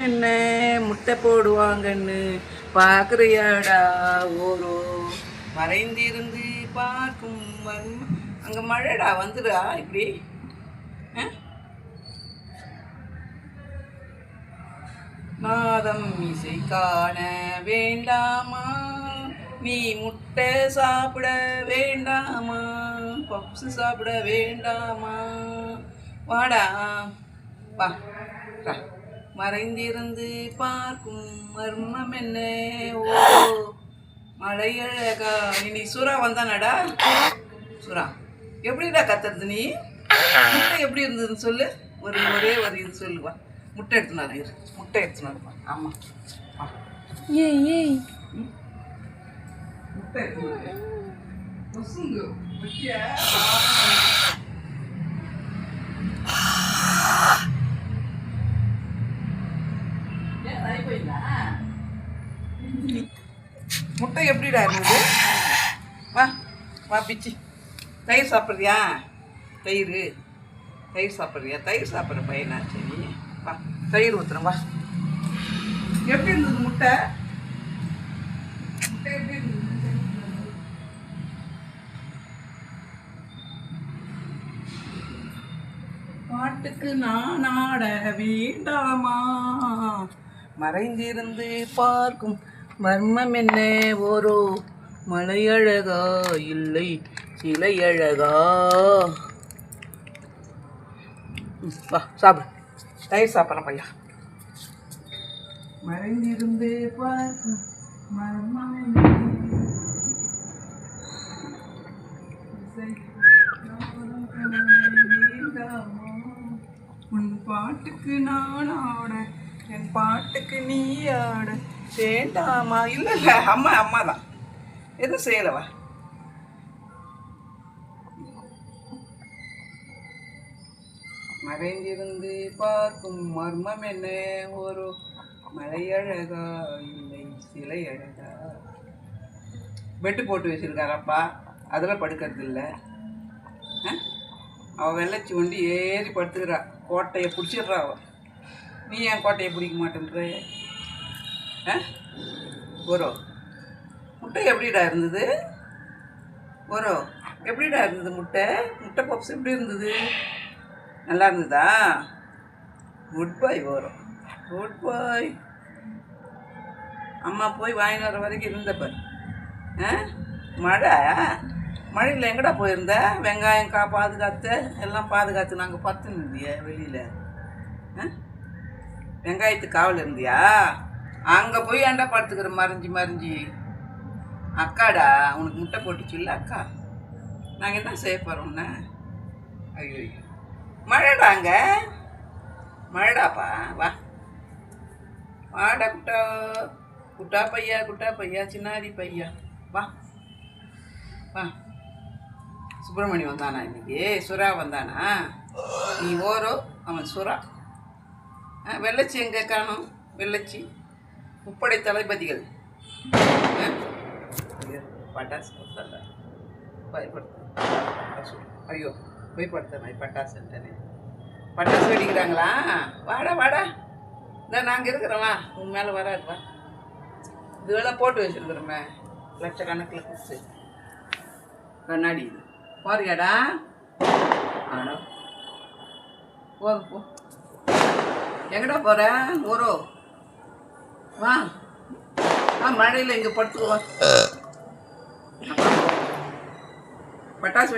என்ன முட்டை போடுவாங்கன்னு பார்க்குறியாடா ஓரோ. மறைந்திருந்து பார்க்கும் வரும். அங்கே மழைடா வந்துடா இப்படி. நாதம் இசை காண வேண்டாமா? நீ முட்டை சாப்பிட வேண்டாமா? பப்ஸ் சாப்பிட வேண்டாமா? வாடா. வா. மறைந்திருந்து பார்க்கும் மர்மம் என்ன? ஓ மலையழகா. இனி சுறா வந்தானடா? சுறா. எப்படிடா கத்துறது நீ? முட்டை எப்படி இருந்ததுன்னு சொல்லு. ஒரு ஒரே ஒரு இது சொல்லுவா முட்டை எடுத்துனாரு இரு. முட்டை எடுத்துனாருப்பா ஆமாம் ஏய் ஏய். முட்டை எடுத்துனாரு முட்டை எப்படிடா இருந்தது? வா வா பிச்சி. தயிர் சாப்பிட்றியா? தயிர். தயிர் சாப்பிட்றியா? தயிர் சாப்பிட்ற பையனா? சரி வா தயிர் ஊற்றுறேன் வா. எப்படி இருந்தது முட்டை? முட்டை எப்படி இருந்தது? பாட்டுக்கு நான் ஆட வேண்டாமா? மறைந்திருந்து பார்க்கும் மர்மம் என்ன ஒரு மலையழகா? இல்லை சிலையழகா? ம், வா சாப்பிடு. தயிர் சாப்பிட்றேன் பையா. மறைந்திருந்து பார்க்கும் மர்மம் உன் பாட்டுக்கு நான் ஆட என் பாட்டுக்கு நீ ஆட. சேட்டாமா இல்லை இல்லை. அம்மா அம்மா தான் எதுவும் செய்யலவா? மறைந்திருந்து பார்க்கும் மர்மம் என்ன? ஒரு மலையழகா இல்லை சிலை அழகா? பெட்டு போட்டு வச்சிருக்காரப்பா. அதில் படுக்கிறது இல்லை அவள் வெள்ளச்சி ஒண்டி ஏறி படுத்துக்கிறா. கோட்டையை பிடிச்சிடுறா அவள் நீ ஏன் கோட்டையை பிடிக்க மாட்டேன்ற? ஒரு முட்டை எப்படிடா இருந்தது? ஒரு எப்படிடா இருந்தது முட்டை? முட்டை பப்ஸ் எப்படி இருந்தது? நல்லா இருந்ததா? குட் பாய் வரும் குட் பாய் அம்மா போய் வாங்கிட்டு வர வரைக்கும் இருந்தப்ப ஆ? மழை? மழையில் எங்கடா போயிருந்த? வெங்காயம் கா பாதுகாத்து எல்லாம் பாதுகாத்து நாங்கள் பத்து இருந்தியா வெளியில். ஆ? வெங்காயத்துக்கு காவல் இருந்தியா? அங்கே போய் ஏண்டா படுத்துக்கிற? மறைஞ்சி மறைஞ்சி. அக்காடா உனக்கு முட்டை போட்டுச்சு இல்லை அக்கா? நாங்கள் என்ன செய்ய போகிறோம்னா ஐயோ ஐயோ. மழைடா அங்கே? மழைடாப்பா? வா. வாடா குட்டா. குட்டா பையா குட்டா பையா சின்னாரி பையா. வா. வா. சுப்பிரமணி வந்தானா இன்னைக்கு? சுறா வந்தானா? நீ ஓரோ. அவன் சுறா ஆ, வெள்ளச்சி எங்கே காணும் வெள்ளச்சி. முப்படை தளபதிகள். ஐயோ, பட்டாசு கொடுத்தல பயப்படுத்த. ஐயோ பயப்படுத்தேன் பட்டாசுன்ட்டேனே. பட்டாசு வெடிக்கிறாங்களா? வாடா வாடா. இந்த நாங்கள் இருக்கிறோம்மா உன் மேலே வராது வா. இதெல்லாம் போட்டு வச்சுருக்குறோமே. லட்சக்கணக்கில் குத்து. கண்ணாடி இது. போறியாடா ஆடா. போதும் போ. எங்கடா போகிற ஊரோ வா. ஆ மழையில் இங்கே படுத்துக்கோ. பட்டாசு